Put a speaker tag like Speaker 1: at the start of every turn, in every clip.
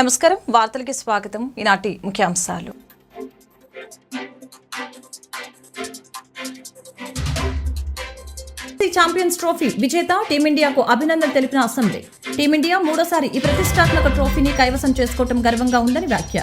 Speaker 1: నమస్కారం వార్తలకి స్వాగతం. ఈనాటి ముఖ్యాంశాలు. ఛాంపియన్స్ ట్రోఫీ విజేత టీమిండియాకు అభినందన తెలిపిన అసెంబ్లీ. టీమిండియా మూడోసారి ఈ ప్రతిష్టాత్మక ట్రోఫీని కైవసం చేసుకోవటం గర్వంగా ఉందని వ్యాఖ్య.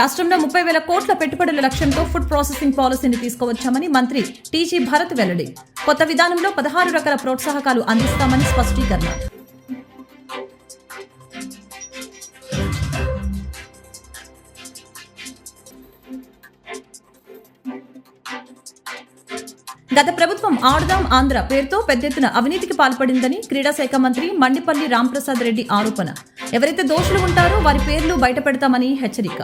Speaker 1: రాష్ట్రంలో ముప్పై వేల కోట్ల పెట్టుబడుల లక్ష్యంతో ఫుడ్ ప్రాసెసింగ్ పాలసీని తీసుకువచ్చామని మంత్రి టీజీ భరత్ వెల్లడి. కొత్త విధానంలో పదహారు రకాల ప్రోత్సాహకాలు అందిస్తామని స్పష్టీకరణ. గత ప్రభుత్వం ఆడదాం ఆంధ్ర పేరుతో పెద్ద ఎత్తున అవినీతికి పాల్పడిందని క్రీడా శాఖ మంత్రి మండిపల్లి రాంప్రసాద్ రెడ్డి ఆరోపణ. ఎవరైతే దోషులు ఉంటారో వారి పేర్లు బయటపెడతామని హెచ్చరిక.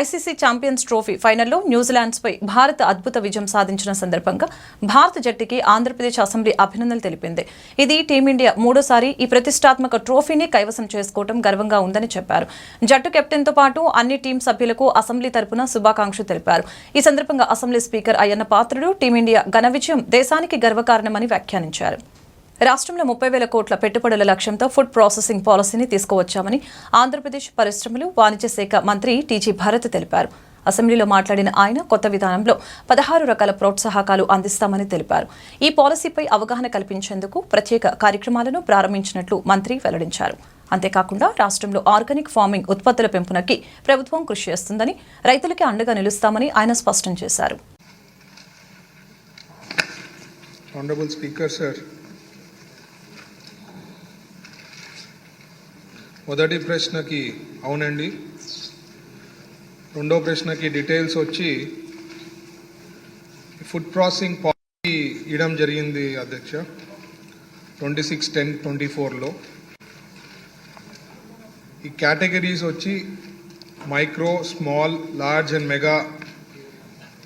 Speaker 1: ఐసీసీ ఛాంపియన్స్ ట్రోఫీ ఫైనల్లో న్యూజిలాండ్స్పై భారత్ అద్భుత విజయం సాధించిన సందర్భంగా భారత జట్టుకి ఆంధ్రప్రదేశ్ అసెంబ్లీ అభినందనలు తెలిపింది. ఇది టీమిండియా మూడోసారి ఈ ప్రతిష్టాత్మక ట్రోఫీని కైవసం చేసుకోవడం గర్వంగా ఉందని చెప్పారు. జట్టు కెప్టెన్తో పాటు అన్ని టీం సభ్యులకు అసెంబ్లీ తరపున శుభాకాంక్షలు తెలిపారు. ఈ సందర్భంగా assembly speaker Ayyanna Patrudu team India ఘన విజయం దేశానికి గర్వకారణమని వ్యాఖ్యానించారు. రాష్ట్రంలో ముప్పై వేల కోట్ల పెట్టుబడుల లక్ష్యంతో ఫుడ్ ప్రాసెసింగ్ పాలసీని తీసుకువచ్చామని ఆంధ్రప్రదేశ్ పరిశ్రమలు వాణిజ్య శాఖ మంత్రి టీజీ భరత్ తెలిపారు. అసెంబ్లీలో మాట్లాడిన ఆయన కొత్త విధానంలో పదహారు రకాల ప్రోత్సాహకాలు అందిస్తామని తెలిపారు. ఈ పాలసీపై అవగాహన కల్పించేందుకు ప్రత్యేక కార్యక్రమాలను ప్రారంభించినట్లు మంత్రి వెల్లడించారు. అంతేకాకుండా రాష్ట్రంలో ఆర్గానిక్ ఫార్మింగ్ ఉత్పత్తుల పెంపునకి ప్రభుత్వం కృషి చేస్తుందని రైతులకి అండగా నిలుస్తామని ఆయన స్పష్టం చేశారు.
Speaker 2: Honorable Speaker, sir. మొదటి ప్రశ్నకి అవునండి. రెండో ప్రశ్నకి డీటెయిల్స్ వచ్చి ఫుడ్ ప్రాసెసింగ్ పాలసీ ఇవ్వడం జరిగింది అధ్యక్ష. ట్వంటీ సిక్స్ టెన్ ట్వంటీ ఫోర్లో. ఈ కేటగిరీస్ వచ్చి micro small large and mega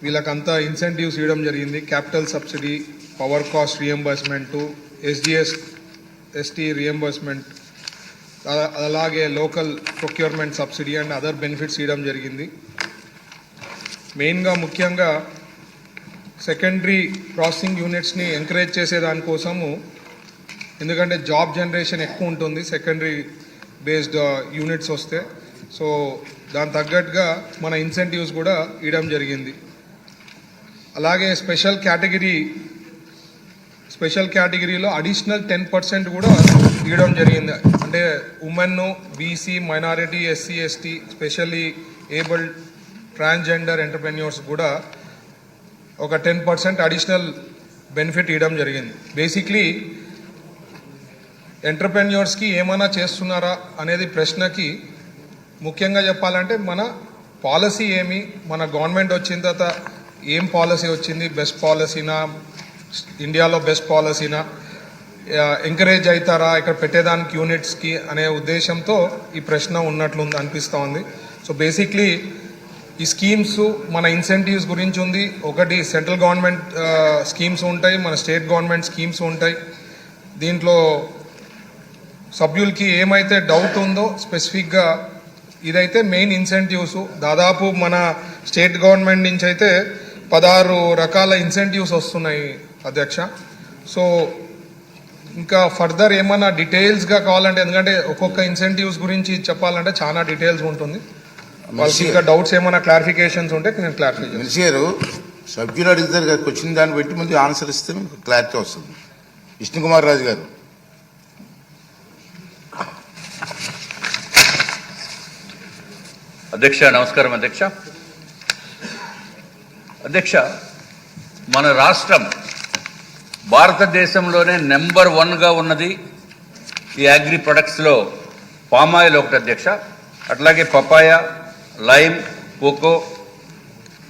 Speaker 2: వీళ్ళకంతా incentives ఇవ్వడం జరిగింది. Capital subsidy power cost reimbursement SGST reimbursement అలాగే local procurement subsidy and other benefits ఇవ్వడం జరిగింది. మెయిన్గా ముఖ్యంగా సెకండరీ ప్రాసెసింగ్ యూనిట్స్ని ఎంకరేజ్ చేసే దానికోసము ఎందుకంటే జాబ్ జనరేషన్ ఎక్కువ ఉంటుంది సెకండరీ బేస్డ్ యూనిట్స్ వస్తే. సో దాని తగ్గట్టుగా మన ఇన్సెంటివ్స్ కూడా ఇవ్వడం జరిగింది. అలాగే స్పెషల్ కేటగిరీ స్పెషల్ కేటగిరీలో అడిషనల్ టెన్ పర్సెంట్ కూడా ఇవ్వడం జరిగింది. అంటే women BC minority SC ST specially abled transgender entrepreneurs కూడా ఒక టెన్ పర్సెంట్ అడిషనల్ బెనిఫిట్ ఇవ్వడం జరిగింది. బేసిక్లీ ఎంటర్ప్రెన్యూర్స్కి ఏమైనా చేస్తున్నారా అనేది ప్రశ్నకి ముఖ్యంగా చెప్పాలంటే మన పాలసీ ఏమి మన గవర్నమెంట్ వచ్చిన తర్వాత ఏం పాలసీ వచ్చింది బెస్ట్ పాలసీనా ఇండియాలో బెస్ట్ పాలసీనా ఎంకరేజ్ అవుతారా ఇక్కడ పెట్టేదానికి యూనిట్స్కి అనే ఉద్దేశంతో ఈ ప్రశ్న ఉన్నట్లు అనిపిస్తూ ఉంది. సో బేసిక్లీ ఈ స్కీమ్స్ మన ఇన్సెంటివ్స్ గురించి ఉంది. ఒకటి సెంట్రల్ గవర్నమెంట్ స్కీమ్స్ ఉంటాయి మన స్టేట్ గవర్నమెంట్ స్కీమ్స్ ఉంటాయి. దీంట్లో సభ్యులకి ఏమైతే డౌట్ ఉందో స్పెసిఫిక్గా ఇదైతే మెయిన్ ఇన్సెంటివ్స్ దాదాపు మన స్టేట్ గవర్నమెంట్ నుంచి అయితే పదహారు రకాల ఇన్సెంటివ్స్ వస్తున్నాయి. అధ్యక్ష. సో ఇంకా ఫర్దర్ ఏమన్నా డీటెయిల్స్గా కావాలంటే ఎందుకంటే ఒక్కొక్క ఇన్సెంటివ్స్ గురించి చెప్పాలంటే చాలా డీటెయిల్స్ ఉంటుంది. వాళ్ళకి ఇంకా డౌట్స్ ఏమైనా క్లారిఫికేషన్స్ ఉంటే నేను క్లారిఫై
Speaker 3: గారు సభ్యులు అడుగుతారు కదా వచ్చిన దాన్ని బట్టి ముందు ఆన్సర్ ఇస్తే మీకు క్లారిటీ వస్తుంది. విష్ణు కుమార్ రాజు గారు.
Speaker 4: అధ్యక్ష నమస్కారం అధ్యక్ష. అధ్యక్ష మన రాష్ట్రం భారతదేశంలోనే నెంబర్ వన్గా ఉన్నది ఈ అగ్రి ప్రొడక్ట్స్లో పామాయిల్ ఒకటి అధ్యక్ష అట్లాగే పపాయ లైమ్ కోకో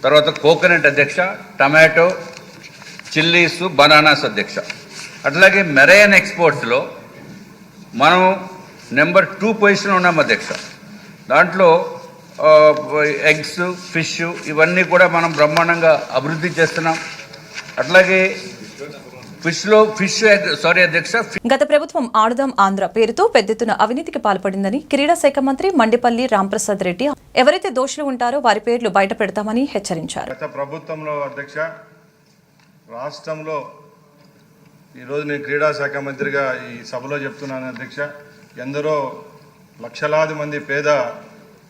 Speaker 4: తర్వాత కోకోనట్ అధ్యక్ష టమాటో చిల్లీస్ బనానాస్ అధ్యక్ష. అట్లాగే మెరైన్ ఎక్స్పోర్ట్స్లో మనం నెంబర్ టూ పొజిషన్ ఉన్నాం అధ్యక్ష. దాంట్లో ఎగ్స్ ఫిష్ ఇవన్నీ కూడా మనం బ్రహ్మాండంగా అభివృద్ధి చేస్తున్నాం. అట్లాగే ఫిష్లో ఫిష్ సారీ అధ్యక్ష
Speaker 1: గత ప్రభుత్వం ఆడుదాం ఆంధ్ర పేరుతో పెద్దెత్తున అవినీతికి పాల్పడిందని క్రీడా శాఖ మంత్రి మండిపల్లి రాంప్రసాద్ రెడ్డి ఎవరైతే దోషులు ఉంటారో వారి పేర్లు బయట పెడతామని హెచ్చరించారు.
Speaker 5: గత ప్రభుత్వంలో అధ్యక్ష రాష్ట్రంలో ఈరోజు నేను క్రీడా శాఖ మంత్రిగా ఈ సభలో చెప్తున్నాను అధ్యక్ష. ఎందరో లక్షలాది మంది పేద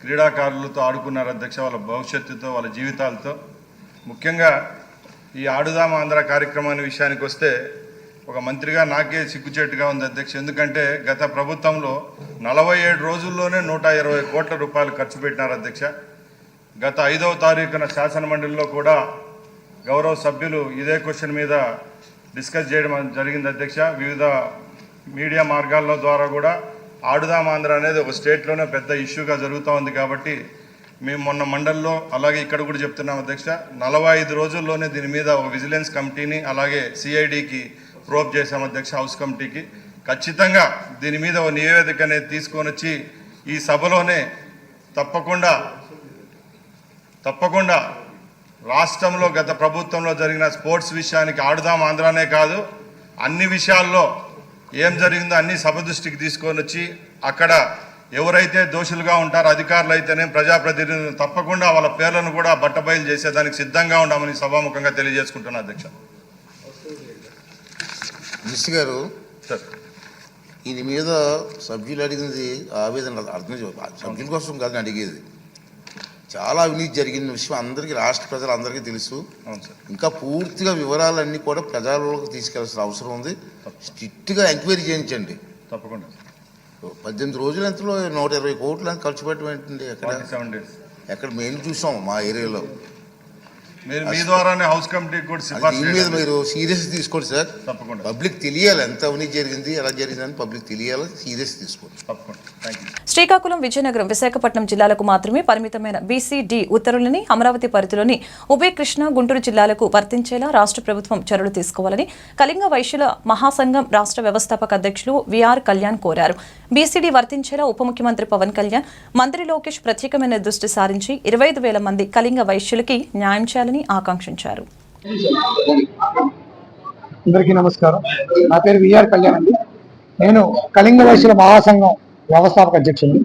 Speaker 5: క్రీడాకారులతో ఆడుకున్నారు అధ్యక్ష వాళ్ళ భవిష్యత్తుతో వాళ్ళ జీవితాలతో. ముఖ్యంగా ఈ ఆడుదాం ఆంధ్ర కార్యక్రమాన్ని విషయానికి వస్తే ఒక మంత్రిగా నాకే సిగ్గుచేటుగా ఉంది అధ్యక్ష. ఎందుకంటే గత ప్రభుత్వంలో నలభై ఏడు రోజుల్లోనే నూట ఇరవై కోట్ల రూపాయలు ఖర్చు పెట్టినారు అధ్యక్ష. గత ఐదవ తారీఖున శాసనమండలిలో కూడా గౌరవ సభ్యులు ఇదే క్వశ్చన్ మీద డిస్కస్ చేయడం జరిగింది అధ్యక్ష. వివిధ మీడియా మార్గాల్లో ద్వారా కూడా ఆడుదాం ఆంధ్ర అనేది ఒక స్టేట్లోనే పెద్ద ఇష్యూగా జరుగుతూ ఉంది కాబట్టి మేము మొన్న మండలిలో అలాగే ఇక్కడ కూడా చెప్తున్నాం అధ్యక్ష నలభై ఐదు రోజుల్లోనే దీని మీద ఒక విజిలెన్స్ కమిటీని అలాగే సిఐడికి ప్రోప్ చేశాం అధ్యక్ష హౌస్ కమిటీకి. ఖచ్చితంగా దీని మీద ఒక నివేదిక అనేది తీసుకొని వచ్చి ఈ సభలోనే తప్పకుండా తప్పకుండా రాష్ట్రంలో గత ప్రభుత్వంలో జరిగిన స్పోర్ట్స్ విషయానికి ఆడుదాం ఆంధ్రానే కాదు అన్ని విషయాల్లో ఏం జరిగిందో అన్ని సభ దృష్టికి తీసుకొని వచ్చి అక్కడ ఎవరైతే దోషులుగా ఉంటారో అధికారులు అయితేనే ప్రజాప్రతినిధులు తప్పకుండా వాళ్ళ పేర్లను కూడా బట్టబయలు చేసేదానికి సిద్ధంగా ఉన్నామని సభాముఖంగా తెలియజేసుకుంటున్నా అధ్యక్ష.
Speaker 3: మినిస్టర్ గారు దీని మీద సభ్యులు అడిగినది ఆవేదన అర్థం సభ్యుల కోసం కాదు అడిగేది. చాలా అవినీతి జరిగిన విషయం అందరికీ రాష్ట్ర ప్రజలందరికీ తెలుసు. ఇంకా పూర్తిగా వివరాలన్నీ కూడా ప్రజల్లోకి తీసుకెళ్ళాల్సిన అవసరం ఉంది. స్ట్రిక్ట్గా ఎంక్వైరీ చేయించండి.
Speaker 5: తప్పకుండా
Speaker 3: పద్దెనిమిది రోజులు ఎంతలో? నూట ఇరవై కోట్లు ఎంత ఖర్చు పెట్టడం ఏంటండి ఎక్కడ? ఎక్కడ మేము చూసాం మా ఏరియాలో.
Speaker 5: మీరు మీ ద్వారానే హౌస్ కూడా
Speaker 3: దీని మీద. మీరు సీరియస్ తీసుకోండి సార్.
Speaker 5: తప్పకుండా.
Speaker 3: పబ్లిక్ తెలియాలి ఎంత అవినీతి జరిగింది ఎలా జరిగిందని పబ్లిక్ తెలియాలి సీరియస్ తీసుకోండి.
Speaker 5: తప్పకుండా. థ్యాంక్ యూ
Speaker 1: శ్రీకాకుళం విజయనగరం విశాఖపట్నం జిల్లాలకు మాత్రమే పరిమితమైన బీసీడీ ఉత్తర్వులని అమరావతి పరిధిలోని ఉభయ కృష్ణ గుంటూరు జిల్లాలకు వర్తించేలా రాష్ట్ర ప్రభుత్వం చర్యలు తీసుకోవాలని కళింగ వైశ్యుల మహాసంఘం రాష్ట్ర వ్యవస్థాపక అధ్యక్షులు విఆర్ కళ్యాణ్ కోరారు. బీసీడీ వర్తించేలా ఉప ముఖ్యమంత్రి పవన్ కళ్యాణ్ మంత్రి లోకేష్ ప్రత్యేకమైన దృష్టి సారించి ఇరవై ఐదు వేల మంది కళింగ వైశ్యులకి న్యాయం చేయాలని ఆకాంక్షించారు.
Speaker 6: అందరికీ నమస్కారం. నా పేరు విఆర్ కళ్యాణ్ అండి. నేను కళింగ వైశ్యుల మహాసంఘం వ్యవస్థాపక అధ్యక్షుడిని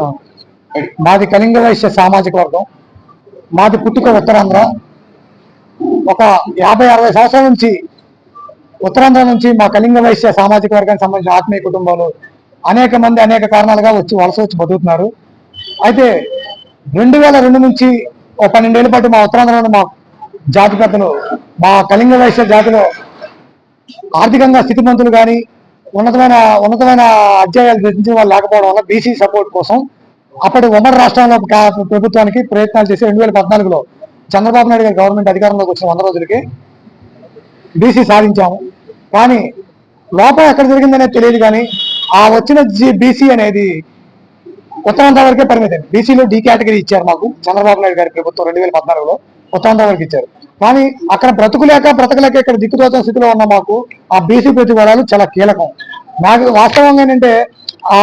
Speaker 6: ఆ, మాది కళింగ వైశ్య సామాజిక వర్గం. మాది పుట్టుక ఉత్తరాంధ్ర. ఒక యాభై అరవై సంవత్సరాల నుంచి ఉత్తరాంధ్ర నుంచి మా కళింగ వైశ్య సామాజిక వర్గానికి సంబంధించిన ఆత్మీయ కుటుంబాలు అనేక మంది అనేక కారణాలుగా వచ్చి వలస వచ్చి బతుకుతున్నారు. అయితే రెండు వేల రెండు నుంచి ఒక పన్నెండేళ్ళ పాటు మా ఉత్తరాంధ్రలో మా జాతి పెద్దలు మా కళింగ వైశ్య జాతిలో ఆర్థికంగా స్థితిమంతులు కానీ ఉన్నతమైన ఉన్నతమైన అధ్యాయాలు రచించిన వాళ్ళు లేకపోవడం వల్ల బీసీ సపోర్ట్ కోసం అప్పటి ఉమ్మడి రాష్ట్రంలో ప్రభుత్వానికి ప్రయత్నాలు చేసి రెండు వేల పద్నాలుగులో చంద్రబాబు నాయుడు గారి గవర్నమెంట్ అధికారంలోకి వచ్చిన వంద రోజులకి బీసీ సాధించాము. కానీ లోపం ఎక్కడ జరిగిందనేది తెలియదు కానీ ఆ వచ్చిన జీ బీసీ అనేది ఉత్తరాంధ్ర వరకే పరిమితం. బీసీలో డి కేటగిరీ ఇచ్చారు మాకు చంద్రబాబు నాయుడు గారి ప్రభుత్వం రెండు వేల పద్నాలుగులో ఉత్తరాంధ్ర వరకు ఇచ్చారు. కానీ అక్కడ బ్రతుకులేక బ్రతకలేక ఇక్కడ దిక్కుతోచని స్థితిలో ఉన్న మాకు ఆ బీసీ ప్రతిఫలాలు చాలా కీలకం. నాకు వాస్తవంగా ఏంటంటే ఆ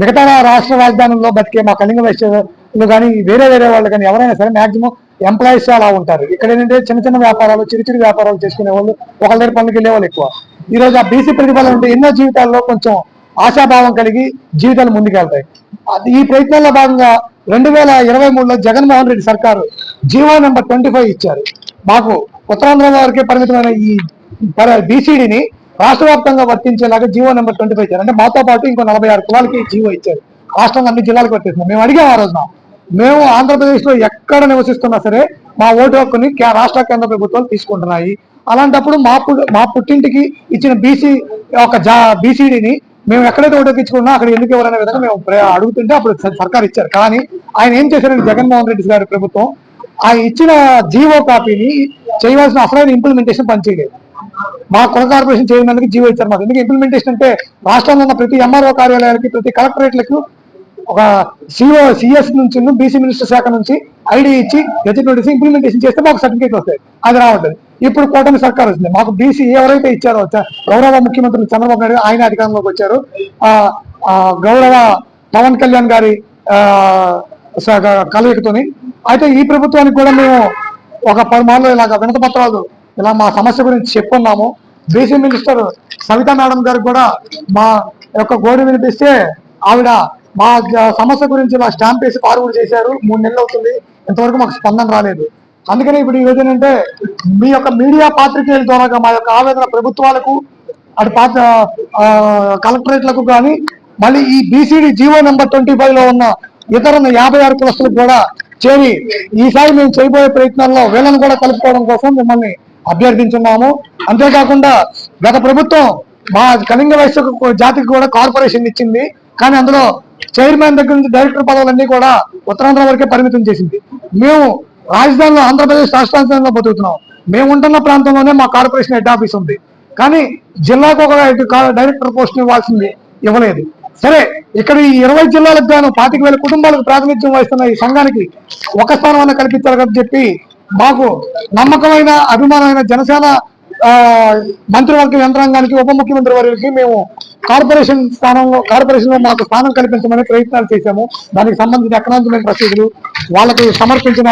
Speaker 6: మిగతా రాష్ట్ర రాజధానుల్లో బతికే మా కళింగ వైశ్యులు కానీ వేరే వేరే వాళ్ళు కానీ ఎవరైనా సరే మాక్సిమం ఎంప్లాయీస్ అలా ఉంటారు. ఇక్కడ ఏంటంటే చిన్న చిన్న వ్యాపారాలు చిరు చిరు వ్యాపారాలు చేసుకునే వాళ్ళు ఒకళ్ళ దగ్గర పనులకు వెళ్ళే వాళ్ళు ఎక్కువ. ఈ రోజు ఆ బీసీ ప్రతిఫలం ఉంటే ఎన్నో జీవితాల్లో కొంచెం ఆశాభావం కలిగి జీవితాలు ముందుకెళ్తాయి. ఈ ప్రయత్నంలో భాగంగా రెండు వేల ఇరవై మూడులో జగన్మోహన్ రెడ్డి సర్కారు జీవో నెంబర్ ట్వంటీ ఫైవ్ ఇచ్చారు. మాకు ఉత్తరాంధ్ర వరకే పరిమితమైన ఈ బీసీడీని రాష్ట్ర వ్యాప్తంగా వర్తించేలాగా జీవో నెంబర్ ట్వంటీ ఫైవ్ ఇచ్చారు అంటే మాతో పాటు ఇంకో నలభై ఆరు కులాలకి జీవో ఇచ్చారు. రాష్ట్రంలో అన్ని జిల్లాలకు వర్తిస్తున్నాం. మేము అడిగాం ఆ రోజున మేము ఆంధ్రప్రదేశ్లో ఎక్కడ నివసిస్తున్నా సరే మా ఓటు హక్కుని రాష్ట్ర కేంద్ర ప్రభుత్వాలు తీసుకుంటున్నాయి. అలాంటప్పుడు మా పు- మా పుట్టింటికి ఇచ్చిన బీసీ ఒక జా బీసీడీని మేము ఎక్కడైతే ఓటు ఎక్కించుకున్నా అక్కడ ఎందుకు ఎవరనే విధంగా మేము అడుగుతుంటే అప్పుడు సర్కార్ ఇచ్చారు. కానీ ఆయన ఏం చేశారంటే జగన్మోహన్ రెడ్డి గారి ప్రభుత్వం ఆ ఇచ్చిన జీవో కాపీని చేయవలసిన అసలైన ఇంప్లిమెంటేషన్ పనిచేయలేదు. మా కుల కార్పొరేషన్ చైర్మన్ జీవో ఇచ్చారు మాకు. ఎందుకు ఇంప్లిమెంటేషన్ అంటే రాష్ట్రంలో ఉన్న ప్రతి ఎంఆర్ఓ కార్యాలయాలకి ప్రతి కలెక్టరేట్లకు ఒక సిఓ సిఎస్ నుంచి బీసీ మినిస్టర్ శాఖ నుంచి ఐడి ఇచ్చి గెజెట్ నోటీస్ ఇంప్లిమెంటేషన్ చేస్తే మాకు సర్టిఫికేట్ వస్తాయి. అది రావట్లేదు. ఇప్పుడు కూటమి సర్కార్ వచ్చింది. మాకు బీసీ ఎవరైతే ఇచ్చారో గౌరవ ముఖ్యమంత్రి చంద్రబాబు నాయుడు ఆయన అధికారంలోకి వచ్చారు. ఆ గౌరవ పవన్ కళ్యాణ్ గారి ఆ, స- కలయికతోని అయితే ఈ ప్రభుత్వానికి కూడా మేము ఒక పది మార్లు ఇలాగ వినత పత్రాలు ఇలా మా సమస్య గురించి చెప్పుకున్నాము. బీసీ మినిస్టర్ సవితా మేడం గారు కూడా మా యొక్క గోడు వినిపిస్తే ఆవిడ మా సమస్య గురించి ఇలా స్టాంప్ వేసి ఫార్వర్డ్ చేశారు. మూడు నెలలు అవుతుంది. ఇంతవరకు మాకు స్పందన రాలేదు. అందుకని ఇప్పుడు ఈ రోజు ఏంటంటే మీ యొక్క మీడియా పాత్రికేయుల ద్వారా మా యొక్క ఆవేదన ప్రభుత్వాలకు అటు పాత్ర కలెక్టరేట్లకు కానీ మళ్ళీ ఈ బీసీడీ జీవో నెంబర్ ట్వంటీ ఫైవ్లో ఉన్న ఇతర యాభై ఆరు కులస్తులకు కూడా చేరి ఈసారి మేము చేయబోయే ప్రయత్నాల్లో వీళ్ళను కూడా కలుపుకోవడం కోసం మిమ్మల్ని అభ్యర్థించున్నాము. అంతేకాకుండా గత ప్రభుత్వం మా కళింగ వయస్సు జాతికి కూడా కార్పొరేషన్ ఇచ్చింది. కానీ అందులో చైర్మన్ దగ్గర నుంచి డైరెక్టర్ పదవులన్నీ కూడా ఉత్తరాంధ్ర వరకే పరిమితం చేసింది. మేము రాజధానిలో ఆంధ్రప్రదేశ్ రాష్ట్రాంతంలో బతుకుతున్నాం. మేము ఉంటున్న ప్రాంతంలోనే మా కార్పొరేషన్ హెడ్ ఆఫీస్ ఉంది. కానీ జిల్లాకు ఒక డైరెక్టర్ పోస్ట్ ఇవ్వాల్సింది ఇవ్వలేదు. సరే ఇక్కడ ఈ ఇరవై జిల్లాలకు గాను పాతిక వేల కుటుంబాలకు ప్రాతినిధ్యం వహిస్తున్న ఈ సంఘానికి ఒక స్థానం కల్పించాలి కల్పించాలని చెప్పి మాకు నమ్మకమైన అభిమానమైన జనసేన మంత్రివర్గ యంత్రాంగానికి ఉప ముఖ్యమంత్రి వారికి మేము కార్పొరేషన్ స్థానంలో కార్పొరేషన్లో మాకు స్థానం కల్పించమని ప్రయత్నాలు చేశాము. దానికి సంబంధించిన ఎకనామిక్ రసీదులు వాళ్ళకి సమర్పించిన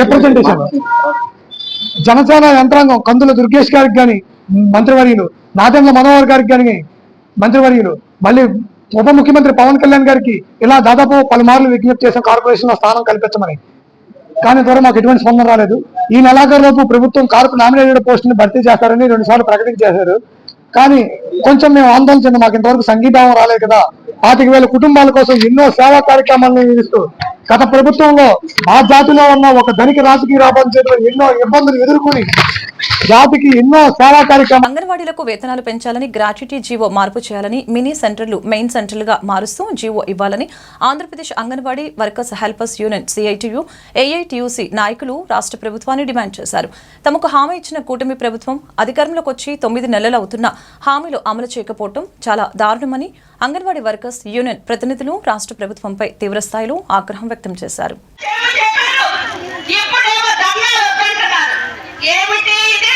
Speaker 6: రిప్రజెంటేషన్ జనసేన యంత్రాంగం కందుల దుర్గేష్ గారికి కానీ మంత్రివర్యులు నాదెండ్ల మనోహర్ గారికి కానీ మంత్రివర్యులు మళ్ళీ ఉప ముఖ్యమంత్రి పవన్ కళ్యాణ్ గారికి ఇలా దాదాపు పలుమార్లు విజ్ఞప్తి చేసిన కార్పొరేషన్లో స్థానం కల్పించమని. కానీ ద్వారా మాకు ఎటువంటి స్పందన రాలేదు. ఈ నెలాఖరులోపు ప్రభుత్వం కార్పు నామినేటెడ్ పోస్ట్ని భర్తీ చేస్తారని రెండు సార్లు ప్రకటించేశారు కానీ కొంచెం మేము ఆందోళన చెంది మాకు ఇంతవరకు సంఘీభావం రాలేదు కదా. పాతిక వేల కుటుంబాల కోసం ఎన్నో సేవా కార్యక్రమాలను నిర్వహిస్తూ గత ప్రభుత్వంలో మా జాతిలో ఉన్న ఒక ధనిక రాజకీయ రాబోయే చేతిలో ఎన్నో ఇబ్బందులు ఎదుర్కొని జాతికి ఎన్నో సేవా కార్యక్రమం
Speaker 1: అంగన్వాడీలకు వేతనాలు పెంచాలని గ్రాట్యుటీ జీవో మార్పు చేయాలని మినీ సెంటర్లు మెయిన్ సెంటర్లుగా మారుస్తూ జీవో ఇవ్వాలని Andhra Pradesh anganwadi workers helpers union CITU AITUC నాయకులు రాష్ట్ర ప్రభుత్వాన్ని డిమాండ్ చేశారు. తమకు హామీ ఇచ్చిన కూటమి ప్రభుత్వం అధికారంలోకి వచ్చి తొమ్మిది నెలలు అవుతున్న హామీలు అమలు చేయకపోవడం చాలా దారుణమని అంగన్వాడీ వర్కర్స్ యూనియన్ ప్రతినిధులు రాష్ట్ర ప్రభుత్వంపై తీవ్రస్థాయిలో ఆగ్రహం వ్యక్తం చేశారు.
Speaker 7: ఏమిటి?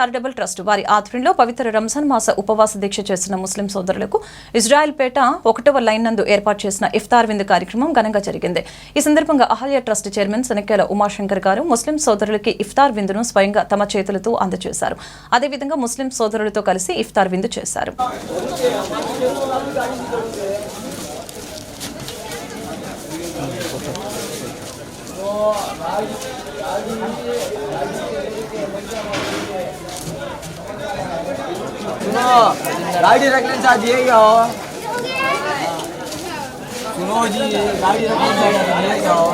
Speaker 1: చారిటబుల్ ట్రస్ట్ వారి ఆధ్వర్యంలో పవిత్ర రంజాన్ మాస ఉపవాస దీక్ష చేస్తున్న ముస్లిం సోదరులకు ఇజ్రాయెల్ పేట ఒకటవ లైన్ నందు ఏర్పాటు చేసిన ఇఫ్తార్ విందు కార్యక్రమం ఘనంగా జరిగింది. ఈ సందర్భంగా అహల్య ట్రస్ట్ చైర్మన్ శనకేల ఉమాశంకర్ గారు ముస్లిం సోదరులకి ఇఫ్తార్ విందును స్వయంగా తమ చేతులతో అందజేశారు. అదేవిధంగా ముస్లిం సోదరులతో కలిసి ఇఫ్తార్ విందు చేశారు.
Speaker 8: రాజు రాజు रखने से दिएगा हो सुनो जी गाड़ी रखने से दिएगा हो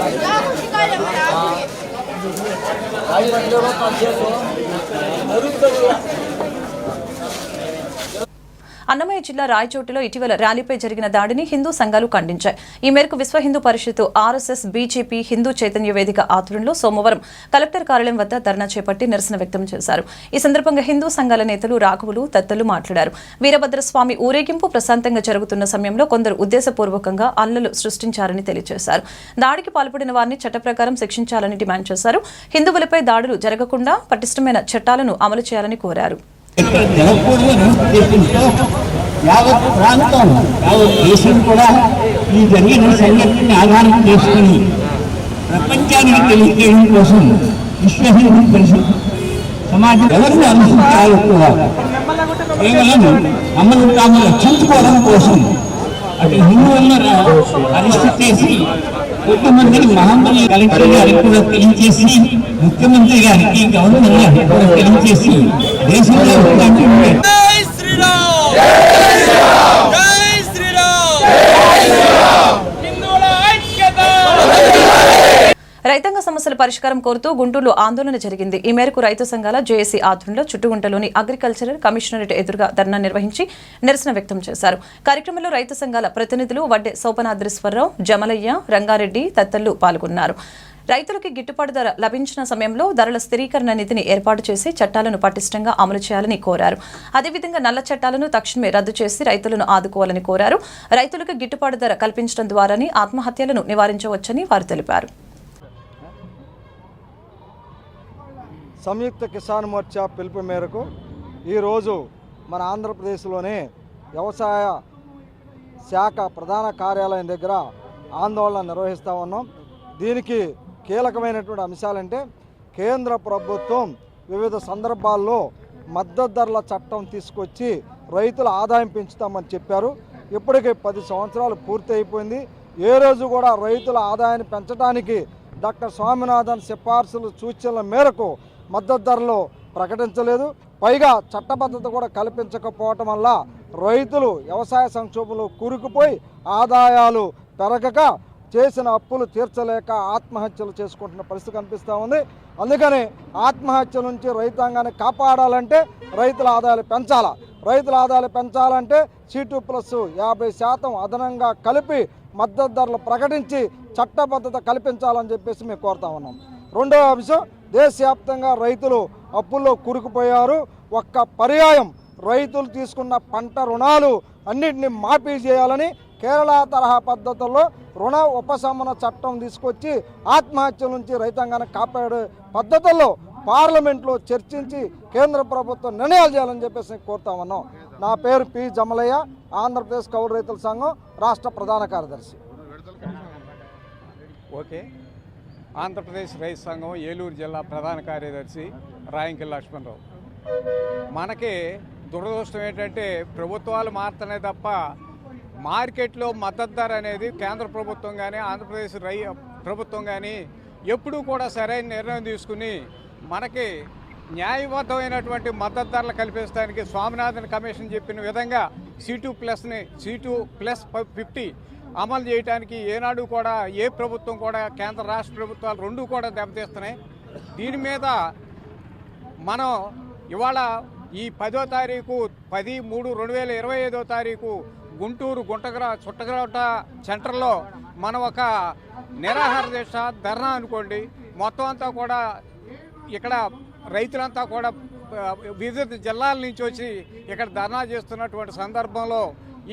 Speaker 8: हाँ।
Speaker 1: అన్నమయ్య జిల్లా రాయచోటిలో ఇటీవల ర్యాలీపై జరిగిన దాడిని హిందూ సంఘాలు ఖండించాయి. ఈ మేరకు విశ్వ హిందూ పరిషత్ ఆర్ఎస్ఎస్ బీజేపీ హిందూ చైతన్య వేదిక ఆధ్వర్యంలో సోమవారం కలెక్టర్ కార్యాలయం వద్ద ధర్నా చేపట్టి నిరసన వ్యక్తం చేశారు. ఈ సందర్భంగా హిందూ సంఘాల నేతలు రాఘవులు తత్తలు మాట్లాడారు. వీరభద్రస్వామి ఊరేగింపు ప్రశాంతంగా జరుగుతున్న సమయంలో కొందరు ఉద్దేశపూర్వకంగా అల్లలు సృష్టించారని తెలియజేశారు. దాడికి పాల్పడిన వారిని చట్ట ప్రకారం శిక్షించాలని డిమాండ్ చేశారు. హిందువులపై దాడులు జరగకుండా పటిష్టమైన చట్టాలను అమలు చేయాలని కోరారు.
Speaker 9: యావత్ ప్రాంతం యావత్ దేశం కూడా ఈ జరిగిన సంఘటనని ఆధారం చేసుకుని ప్రపంచానికి తెలియజేయడం కోసం విశ్వ హిందూ పరిషత్ సమాజం ఎవరిని అనుసరించాలో కూడా కేవలం మమ్మల్ని తాము రక్షించుకోవడం కోసం అటు హిందువులను అరెస్ట్ చేసి కొంతమందిని మహమ్మద్ కలెక్టర్ గారికి కూడా తెలియజేసి ముఖ్యమంత్రి గారికి గవర్నర్ గారికి కూడా తెలియజేసి
Speaker 8: జై శ్రీరామ్ జై
Speaker 1: రైతాంగ సమస్యల పరిష్కారం కోరుతూ గుంటూరులో ఆందోళన జరిగింది. ఈ మేరకు రైతు సంఘాల జేఏసీ ఆధ్వర్యంలో చుట్టుగుంటలోని అగ్రికల్చరల్ కమిషనరేట్ ఎదురుగా ధర్నా నిర్వహించి నిరసన వ్యక్తం చేశారు. కార్యక్రమంలో రైతు సంఘాల ప్రతినిధులు వడ్డే సోపనాద్రేశ్వరరావు జమలయ్య రంగారెడ్డి తదితరులు పాల్గొన్నారు. రైతులకి గిట్టుబాటు ధర లభించిన సమయంలో ధరల స్థిరీకరణ నిధిని ఏర్పాటు చేసి చట్టాలను పటిష్టంగా అమలు చేయాలని కోరారు. అదేవిధంగా నల్ల చట్టాలను తక్షణమే రద్దు చేసి రైతులను ఆదుకోవాలని కోరారు. రైతులకు గిట్టుబాటు ధర కల్పించడం ద్వారానే ఆత్మహత్యలను నివారించవచ్చని వారు తెలిపారు.
Speaker 10: సంయుక్త కిసాన్ మోర్చా పిలుపు మేరకు ఈరోజు మన ఆంధ్రప్రదేశ్లోని వ్యవసాయ శాఖ ప్రధాన కార్యాలయం దగ్గర ఆందోళన నిర్వహిస్తూ ఉన్నాం. దీనికి కీలకమైనటువంటి అంశాలంటే కేంద్ర ప్రభుత్వం వివిధ సందర్భాల్లో మద్దతు ధరల చట్టం తీసుకొచ్చి రైతుల ఆదాయం పెంచుతామని చెప్పారు. ఇప్పటికే పది సంవత్సరాలు పూర్తి అయిపోయింది. ఏ రోజు కూడా రైతుల ఆదాయాన్ని పెంచడానికి డాక్టర్ స్వామినాథన్ సిఫార్సులు సూచనల మేరకు మద్దతు ధరలు ప్రకటించలేదు. పైగా చట్టబద్ధత కూడా కల్పించకపోవటం వల్ల రైతులు వ్యవసాయ సంక్షోభంలో కూరుకుపోయి ఆదాయాలు పెరగక చేసిన అప్పులు తీర్చలేక ఆత్మహత్యలు చేసుకుంటున్న పరిస్థితి కనిపిస్తూ ఉంది. అందుకని ఆత్మహత్య నుంచి రైతాంగాన్ని కాపాడాలంటే రైతుల ఆదాయాలు పెంచాలా? రైతుల ఆదాయాలు పెంచాలంటే సీటు ప్లస్ యాభై శాతం అదనంగా కలిపి మద్దతు ధరలు ప్రకటించి చట్టబద్ధత కల్పించాలని చెప్పేసి మేము కోరుతా ఉన్నాం. రెండవ అంశం దేశవ్యాప్తంగా రైతులు అప్పుల్లో కూరుకుపోయారు. ఒక్క పర్యాయం రైతులు తీసుకున్న పంట రుణాలు అన్నింటినీ మాఫీ చేయాలని కేరళ తరహా పద్ధతుల్లో రుణ ఉపశమన చట్టం తీసుకొచ్చి ఆత్మహత్యల నుంచి రైతాంగాన్ని కాపాడే పద్ధతుల్లో పార్లమెంట్లో చర్చించి కేంద్ర ప్రభుత్వం నిర్ణయాలు చేయాలని చెప్పేసి కోరుతామన్నాం కోరుతా ఉన్నాం. నా పేరు పి. జమలయ్య ఆంధ్రప్రదేశ్ కౌలు రైతుల సంఘం రాష్ట్ర ప్రధాన కార్యదర్శి.
Speaker 11: ఓకే. ఆంధ్రప్రదేశ్ రైతు సంఘం ఏలూరు జిల్లా ప్రధాన కార్యదర్శి రాయంకిల్ లక్ష్మణరావు. మనకి దురదృష్టం ఏంటంటే ప్రభుత్వాలు మారుతున్నాయి తప్ప మార్కెట్లో మద్దతు ధర అనేది కేంద్ర ప్రభుత్వం కానీ ఆంధ్రప్రదేశ్ రై ప్రభుత్వం కానీ ఎప్పుడూ కూడా సరైన నిర్ణయం తీసుకుని మనకి న్యాయబద్ధమైనటువంటి మద్దతు ధరలు కల్పించడానికి స్వామినాథన్ కమిషన్ చెప్పిన విధంగా సీటు ప్లస్ని సీటు ప్లస్ ఫిఫ్టీ అమలు చేయడానికి ఏనాడు కూడా ఏ ప్రభుత్వం కూడా కేంద్ర రాష్ట్ర ప్రభుత్వాలు రెండు కూడా దెబ్బతీస్తున్నాయి. దీని మీద మనం ఇవాళ ఈ పదో తారీఖు పది మూడు రెండు వేల ఇరవై ఐదో తారీఖు గుంటూరు గుంటగ్ర చుట్టగరట సెంటర్లో మనం ఒక నిరాహార దీక్ష ధర్నా అనుకోండి. మొత్తం అంతా కూడా ఇక్కడ రైతులంతా కూడా వివిధ జిల్లాల నుంచి వచ్చి ఇక్కడ ధర్నా చేస్తున్నటువంటి సందర్భంలో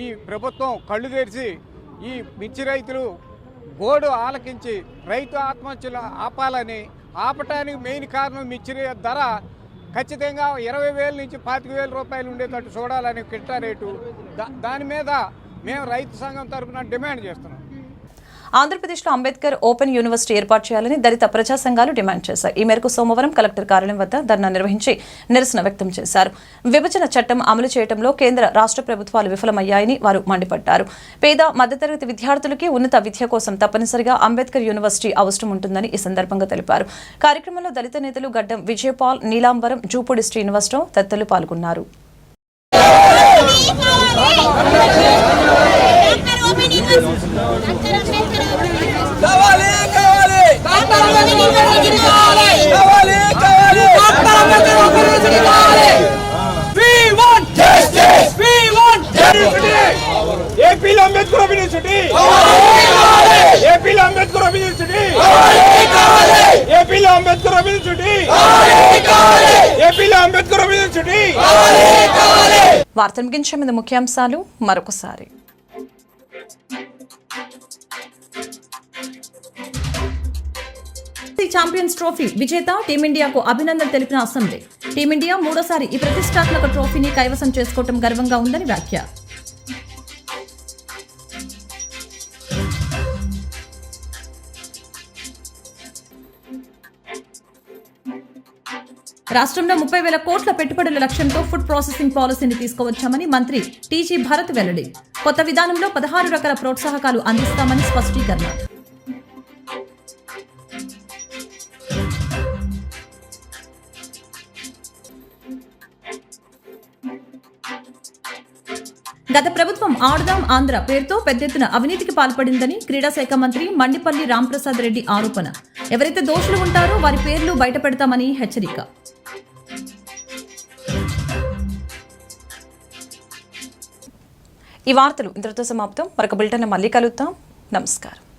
Speaker 11: ఈ ప్రభుత్వం కళ్ళు తెరిచి ఈ మిర్చి రైతులు బోర్డు ఆలకించి రైతు ఆత్మహత్యలు ఆపాలని ఆపటానికి మెయిన్ కారణం మిర్చి ధర ఖచ్చితంగా ఇరవై వేల నుంచి పాతిక వేల రూపాయలు ఉండేటట్టు చూడాలని కిట్టా రేటు. దా దాని మీద మేము రైతు సంఘం తరఫున డిమాండ్ చేస్తున్నాం.
Speaker 1: ఆంధ్రప్రదేశ్లో అంబేద్కర్ ఓపెన్ యూనివర్సిటీ ఏర్పాటు చేయాలని దళిత ప్రజా సంఘాలు డిమాండ్ చేశాయి. ఈ మేరకు సోమవారం కలెక్టర్ కార్యాలయం వద్ద ధర్నా నిర్వహించి నిరసన వ్యక్తం చేశారు. విభజన చట్టం అమలు చేయడంలో కేంద్ర రాష్ట్ర ప్రభుత్వాలు విఫలమయ్యాయని వారు మండిపడ్డారు. పేద మధ్యతరగతి విద్యార్థులకి ఉన్నత విద్య కోసం తప్పనిసరిగా అంబేద్కర్ యూనివర్సిటీ అవసరం ఉంటుందని ఈ సందర్భంగా తెలిపారు. కార్యక్రమంలో దళిత నేతలు గడ్డం విజయపాల్ నీలాంబరం జూపూడి శ్రీనివాసరావు తదితరులు పాల్గొన్నారు
Speaker 8: కావాలి కావాలి కావాలి కావాలి కావాలి we want justice we want
Speaker 11: ఏపీలో అంబేద్కర్ యూనివర్సిటీ ఏపీలో అంబేద్కర్ యూనివర్సిటీ ఏపీలో అంబేద్కర్ యూనివర్సిటీ ఏపీలో అంబేద్కర్ యూనివర్సిటీ
Speaker 1: వార్తలు ముగించే ముందు ముఖ్యాంశాలు మరొకసారి. ఛాంపియన్స్ ట్రోఫీ విజేత టీమిండియాకు అభినందన తెలిపిన అసెంబ్లీ. టీమిండియా మూడోసారి ఈ ప్రతిష్టాత్మక ట్రోఫీని కైవసం చేసుకోవటం గర్వంగా ఉందని వ్యాఖ్య. రాష్ట్రంలో ముప్పై వేల కోట్ల పెట్టుబడుల లక్ష్యంతో ఫుడ్ ప్రాసెసింగ్ పాలసీని తీసుకువచ్చామని మంత్రి టీజీ భరత్ వెల్లడి. కొత్త విధానంలో పదహారు రకాల ప్రోత్సాహకాలు అందిస్తామని స్పష్టీకరణ. గత ప్రభుత్వం ఆడుదాం ఆంధ్ర పేరుతో పెద్ద ఎత్తున అవినీతికి పాల్పడిందని క్రీడా శాఖ మంత్రి మండిపల్లి రాంప్రసాద్ రెడ్డి ఆరోపణ. ఎవరైతే దోషులు ఉంటారో వారి పేర్లు బయటపెడతామని హెచ్చరిక. ఈ వార్తలు ఇంతటితో సమాప్తం. మరొక బులెటిన్ మళ్ళీ కలుద్దాం. నమస్కారం.